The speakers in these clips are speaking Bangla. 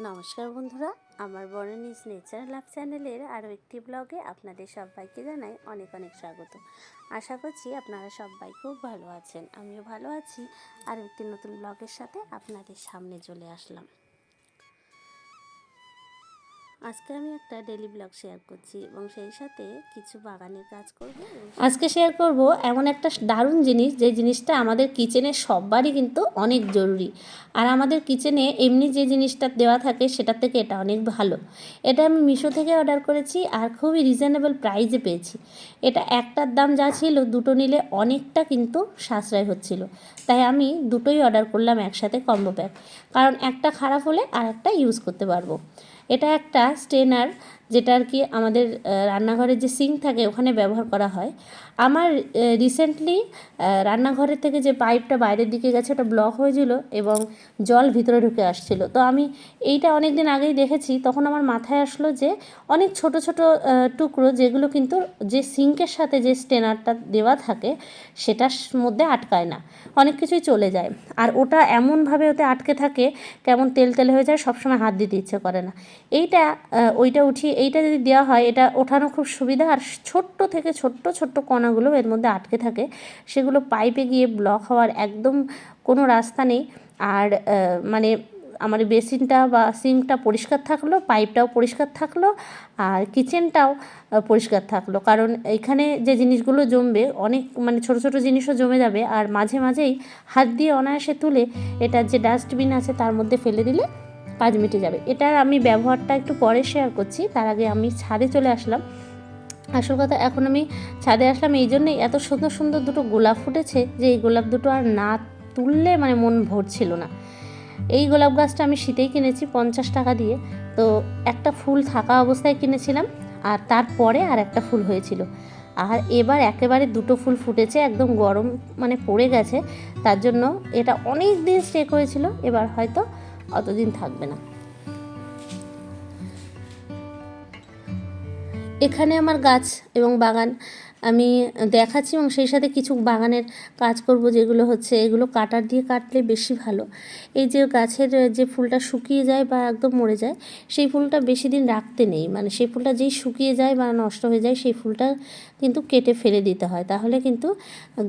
নমস্কার বন্ধুরা, আমার বরণিজ নেচার লাভ চ্যানেলের আরও একটি ব্লগে আপনাদের সবাইকে জানাই অনেক অনেক স্বাগত। আশা করছি আপনারা সবাই খুব ভালো আছেন। আমিও ভালো আছি। আর একটি নতুন ব্লগের সাথে আপনাদের সামনে চলে আসলাম। আজকে আমি একটা ডেলি ব্লগ শেয়ার করছি এবং সেই সাথে কিছু বাগানের কাজ করব আজকে শেয়ার করব এমন একটা দারুণ জিনিস, যে জিনিসটা আমাদের কিচেনে সববারই কিন্তু অনেক জরুরি। আর আমাদের কিচেনে এমনি যে জিনিসটা দেওয়া থাকে সেটার থেকে এটা অনেক ভালো। এটা আমি মিশো থেকে অর্ডার করেছি আর খুবই রিজনেবল প্রাইসে পেয়েছি। এটা একটার দাম যা ছিল দুটো নিলে অনেকটা কিন্তু সাশ্রয় হচ্ছিল। তাই আমি দুটোই অর্ডার করলাম একসাথে কম্বো প্যাক কারণ একটা খারাপ হলে আর একটা ইউজ করতে পারব। এটা একটা স্টেনার যেটা আর কি আমাদের রান্নাঘরের যে সিঙ্ক থাকে ওখানে ব্যবহার করা হয়। আমার রিসেন্টলি রান্নাঘরের থেকে যে পাইপটা বাইরের দিকে গেছে ওটা ব্লক হয়েছিল এবং জল ভিতরে ঢুকে আসছিল। তো আমি এইটা অনেক দিন আগেই দেখেছি, তখন আমার মাথায় আসলো যে অনেক ছোট ছোট টুকরো যেগুলো কিন্তু যে সিঙ্কের সাথে যে স্টেনারটা দেওয়া থাকে সেটার মধ্যে আটকায় না, অনেক কিছুই চলে যায়। আর ওটা এমনভাবে ওতে আটকে থাকে, কেমন তেল তেল হয়ে যায়, সবসময় হাত দিতে ইচ্ছে করে না। এইটা ওইটা উঠিয়ে এইটা যদি দেওয়া হয়, এটা ওঠানো খুব সুবিধা। আর ছোট্ট থেকে ছোট্ট ছোট্ট কণাগুলো এর মধ্যে আটকে থাকে। সেগুলো পাইপে গিয়ে ব্লক হওয়ার একদম কোনো রাস্তা নেই। আর মানে আমার বেসিনটা বা সিঙ্কটা পরিষ্কার থাকল, পাইপটাও পরিষ্কার থাকল, আর কিচেনটাও পরিষ্কার থাকল। কারণ এখানে যে জিনিসগুলো জমবে, অনেক মানে ছোট ছোট জিনিসও জমে যাবে। আর মাঝে, মাঝেই হাত দিয়ে অনায়াসে তুলে এটার যে ডাস্টবিন আছে, তার মধ্যে ফেলে দিলে কাজ মিনিটে যাবে। এটার আমি ব্যবহারটা একটু পরে শেয়ার করছি, তার আগে আমি ছাদে চলে আসলাম। আসল কথা, এখন আমি ছাদে আসলাম এই জন্যই এত সুন্দর সুন্দর দুটো গোলাপ ফুটেছে যে এই গোলাপ দুটো আর না তুললে মানে মন ভরছিল না। এই গোলাপ গাছটা আমি শীতেই কিনেছি পঞ্চাশ টাকা দিয়ে। তো একটা ফুল থাকা অবস্থায় কিনেছিলাম আর তারপরে আর একটা ফুল হয়েছিল। আর এবার একেবারে দুটো ফুল ফুটেছে, একদম গরম মানে পড়ে গেছে। তার জন্য এটা অনেক দিন স্টেক হয়েছিল, এবার হয়তো অতদিন থাকবে না। এখানে আমার গাছ এবং বাগান আমি দেখাচ্ছি এবং সেই সাথে কিছু বাগানের কাজ করব যেগুলো হচ্ছে এগুলো কাটার দিয়ে কাটলে বেশি ভালো। এই যে গাছের যে ফুলটা শুকিয়ে যায় বা একদম মরে যায়, সেই ফুলটা বেশি দিন রাখতে নেই। মানে সেই ফুলটা যেই শুকিয়ে যায় বা নষ্ট হয়ে যায়, সেই ফুলটা কিন্তু কেটে ফেলে দিতে হয়। তাহলে কিন্তু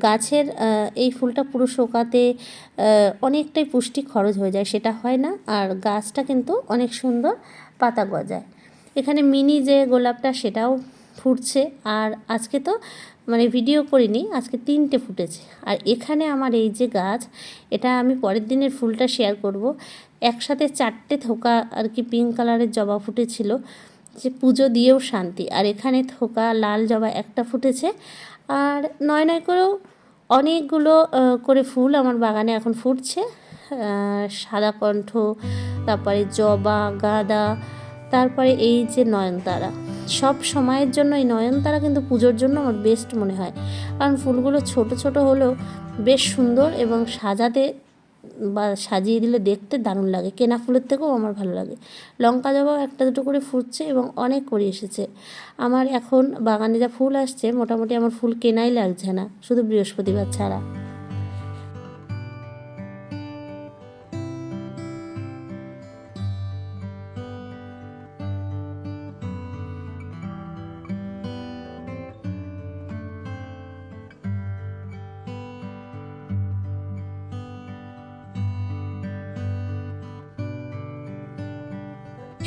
গাছের এই ফুলটা পুরো শোকাতে অনেকটাই পুষ্টি খরচ হয়ে যায়। সেটা হয় না। আর গাছটা কিন্তু অনেক সুন্দর পাতা গজায়। এখানে মিনি যে গোলাপটা সেটাও ফুটছে। আর আজকে তো মানে ভিডিও করিনি, আজকে তিনটে ফুটেছে। আর এখানে আমার এই যে গাছ, এটা আমি পরের দিনের ফুলটা শেয়ার করব। একসাথে চারটে থোকা আর কি পিঙ্ক কালারের জবা ফুটেছিল, যে পুজো দিয়েও শান্তি। আর এখানে থোকা, লাল জবা একটা ফুটেছে। আর নয় নয় করেও অনেকগুলো করে ফুল আমার বাগানে এখন ফুটছে। সাদা কণ্ঠ, তারপরে জবা, গাঁদা, তারপরে এই যে নয়নতারা। সব সময়ের জন্য এই নয়নতারা কিন্তু পুজোর জন্য আমার বেস্ট মনে হয়। কারণ ফুলগুলো ছোট ছোট হলেও বেশ সুন্দর এবং সাজাতে বা সাজিয়ে দিলে দেখতে দারুণ লাগে। কেনা ফুলের থেকেও আমার ভালো লাগে। লঙ্কা জবাও একটা দুটো করে ফুটছে এবং অনেক করে এসেছে। আমার এখন বাগানে যা ফুল আসছে, মোটামুটি আমার ফুল কেনাই লাগছে না, শুধু বৃহস্পতিবার ছাড়া।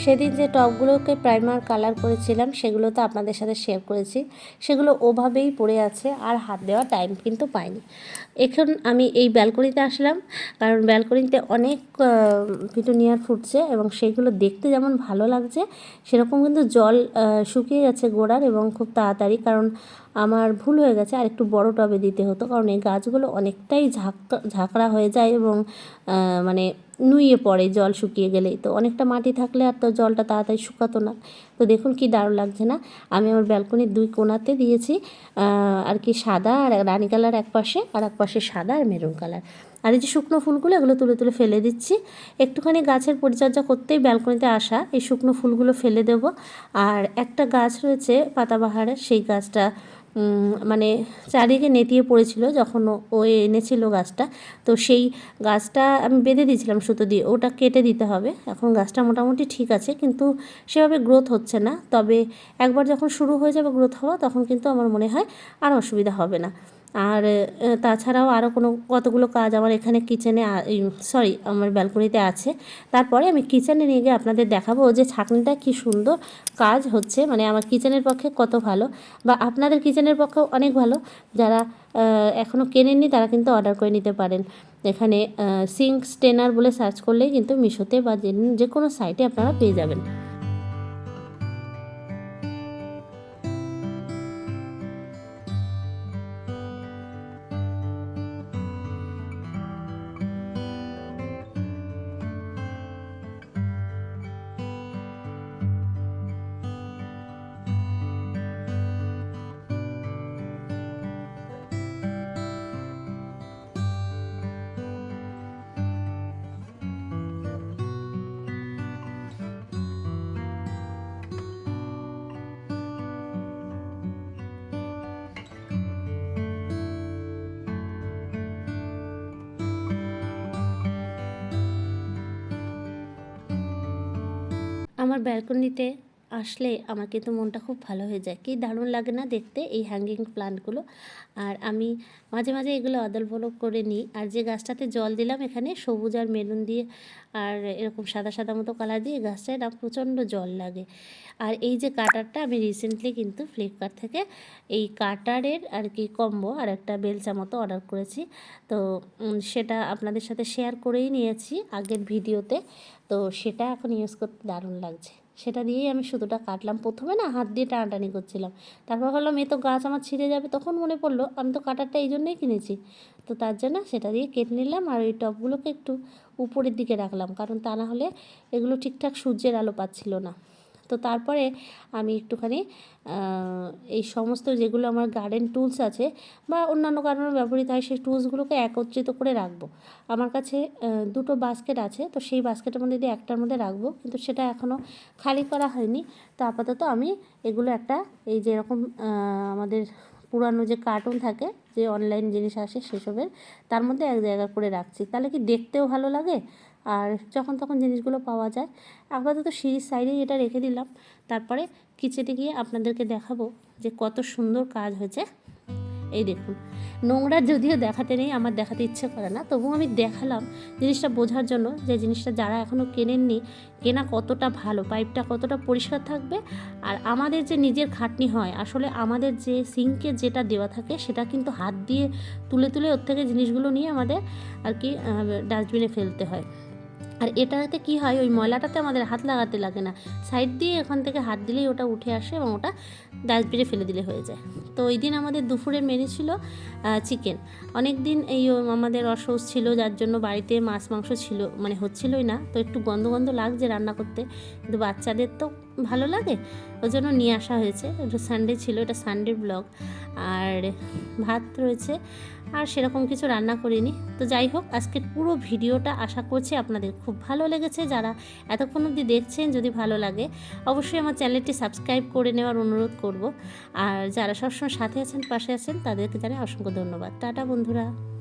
সেদিন যে টপগুলোকে প্রাইমার কালার করেছিলাম সেগুলো তো আপনাদের সাথে শেয়ার করেছি। সেগুলো ওভাবেই পড়ে আছে আর হাত দেওয়া টাইম কিন্তু পাইনি। এখন আমি এই ব্যালকনিতে আসলাম, কারণ ব্যালকনিতে অনেক পিটুনিয়ার ফুটছে এবং সেগুলো দেখতে যেমন ভালো লাগছে, সেরকম কিন্তু জল শুকিয়ে গেছে গোড়ার এবং খুব তাড়াতাড়ি, কারণ আমার ভুল হয়ে গেছে, আর একটু বড় টবে দিতে হতো, কারণ এই গাছগুলো অনেকটাই ঝাঁক, ঝাঁকড়া হয়ে যায় এবং মানে নুয়ে পড়ে জল শুকিয়ে গেলেই। তো অনেকটা মাটি থাকলে আর তো জলটা তাড়াতাড়ি শুকাতো না। তো দেখুন কি দারুণ লাগছে না? আমি আমার ব্যালকনির দুই কোনাতে দিয়েছি আর কি সাদা আর রানি কালার এক পাশে, আর এক পাশে সাদা আর মেরুন কালার। আর এই যে শুকনো ফুলগুলো, এগুলো তুলে তুলে ফেলে দিচ্ছি। একটুখানি গাছের পরিচর্যা করতেই ব্যালকনিতে আসা, এই শুকনো ফুলগুলো ফেলে দেব। আর একটা গাছ রয়েছে পাতাবাহারের, সেই গাছটা মানে চারিদিকে নেতিয়ে পড়েছিল যখন ও- এনেছিল গাছটা। তো সেই গাছটা আমি বেঁধে দিয়েছিলাম সুতো দিয়ে, ওটা কেটে দিতে হবে। এখন গাছটা মোটামুটি ঠিক আছে, কিন্তু সেভাবে গ্রোথ হচ্ছে না। তবে একবার যখন শুরু হয়ে যাবে গ্রোথ হওয়া, তখন কিন্তু আমার মনে হয় আর অসুবিধা হবে না। আর তাছাড়াও আরও কোনো, কতগুলো কাজ আমার এখানে কিচেনে সরি, আমার ব্যালকনিতে আছে। তারপরে আমি কিচেনে নিয়ে গিয়ে আপনাদের দেখাবো যে ছাঁকনিটা কি সুন্দর কাজ হচ্ছে মানে আমার কিচেনের পক্ষে কত ভালো বা আপনাদের কিচেনের পক্ষেও অনেক ভালো। যারা এখনও কেনেননি তারা কিন্তু অর্ডার করে নিতে পারেন। এখানে সিঙ্ক স্টেনার বলে সার্চ করলেই কিন্তু মিশোতে বা যে কোনো সাইটে আপনারা পেয়ে যাবেন। আমার ব্যালকনিতে আসলে আমার কিন্তু মনটা খুব ভালো হয়ে যায়। কি দারুণ লাগে না দেখতে এই হ্যাঙ্গিং প্লান্টগুলো আর আমি মাঝে মাঝে এগুলো অদল বদল করে নিই। আর যে গাছটাতে জল দিলাম এখানে সবুজ আর মেরুন দিয়ে আর এরকম সাদা সাদা মতো কালার দিয়ে গাছটায় না প্রচণ্ড জল লাগে। আর এই যে কাটারটা আমি রিসেন্টলি কিন্তু ফ্লিপকার্ট থেকে এই কাটারের আর কি কম্বো আর একটা বেলচা মতো অর্ডার করেছি। তো সেটা আপনাদের সাথে শেয়ার করেই নিয়েছি আগের ভিডিওতে তো। সেটা এখন ইউজ করতে দারুণ লাগছে। সেটা দিয়েই আমি সুতোটা কাটলাম। প্রথমে না হাত দিয়ে টানাটানি করছিলাম। তারপর ভাবলাম, এ তো গাছ আমার ছিঁড়ে যাবে। তখন মনে পড়ল, আমি তো কাটারটা এই জন্যই কিনেছি। তো তার জন্য সেটা দিয়ে কেটে নিলাম আর ওই টপগুলোকে একটু উপরের দিকে রাখলাম। কারণ তা না হলে এগুলো ঠিকঠাক সূর্যের আলো পাচ্ছিল না। তো তারপরে আমি একটুখানি এই সমস্ত যেগুলো আমার গার্ডেন টুলস আছে বা অন্যান্য কারণে ব্যবহৃত হয়, সেই টুলসগুলোকে একত্রিত করে রাখব। আমার কাছে দুটো বাস্কেট আছে, তো সেই বাস্কেটের মধ্যে দিয়ে একটার মধ্যে রাখব, কিন্তু সেটা এখনও খালি করা হয়নি। তো আপাতত আমি এগুলো একটা, এই যেরকম আমাদের পুরানো যে কার্টুন থাকে, যে অনলাইন জিনিস আসে সেসবের, তার মধ্যে এক জায়গা করে রাখছি। তাহলে কি দেখতেও ভালো লাগে? আর যখন তখন জিনিসগুলো পাওয়া যায়, আপাতত সিঁড়ির সাইডেই এটা রেখে দিলাম। তারপরে কিচেনে গিয়ে আপনাদেরকে দেখাবো যে কত সুন্দর কাজ হয়েছে। এই দেখুন, নোংরা যদিও দেখাতে নেই, আমার দেখাতে ইচ্ছে করে না, তবুও আমি দেখালাম জিনিসটা বোঝার জন্য যে জিনিসটা যারা এখনও কেনেননি, কেনা কতটা ভালো, পাইপটা কতটা পরিষ্কার থাকবে, আর আমাদের যে নিজের খাটনি হয়, আসলে আমাদের যে সিঙ্কে যেটা দেওয়া থাকে, সেটা কিন্তু হাত দিয়ে তুলে তুলে ওর থেকে জিনিসগুলো নিয়ে আমাদের আর কি ডাস্টবিনে ফেলতে হয়। আর এটাতে কি হয়, ওই ময়লাটাতে আমাদের হাত লাগাতে লাগে না। সাইড দিয়ে এখান থেকে হাত দিলেই ওটা উঠে আসে এবং ওটা ডাস্টবিনে ফেলে দিলে হয়ে যায়। তো ওই দিন আমাদের দুপুরের মেনু ছিল চিকেন অনেক দিন এই আমাদের অসৌস ছিল, যার জন্য বাড়িতে মাছ, মাংস ছিল মানে হচ্ছিলই না। তো একটু গন্ধ গন্ধ লাগছে রান্না করতে। কিন্তু বাচ্চাদের তো ভালো লাগে, ওই জন্য নিয়ে আসা হয়েছে। সানডে ছিল, এটা সানডে ব্লগ আর ভাত রয়েছে আর সেরকম কিছু রান্না করিনি। তো যাই হোক, আজকের পুরো ভিডিওটা আশা করছি আপনাদের খুব ভালো লেগেছে। যারা এতক্ষণ অবধি দেখছেন, যদি ভালো লাগে, অবশ্যই আমার চ্যানেলটি সাবস্ক্রাইব করে নেওয়ার অনুরোধ করব। আর যারা সবসময় সাথে আছেন, পাশে আছেন, তাদেরকে জানাই অসংখ্য ধন্যবাদ। টাটা, বন্ধুরা।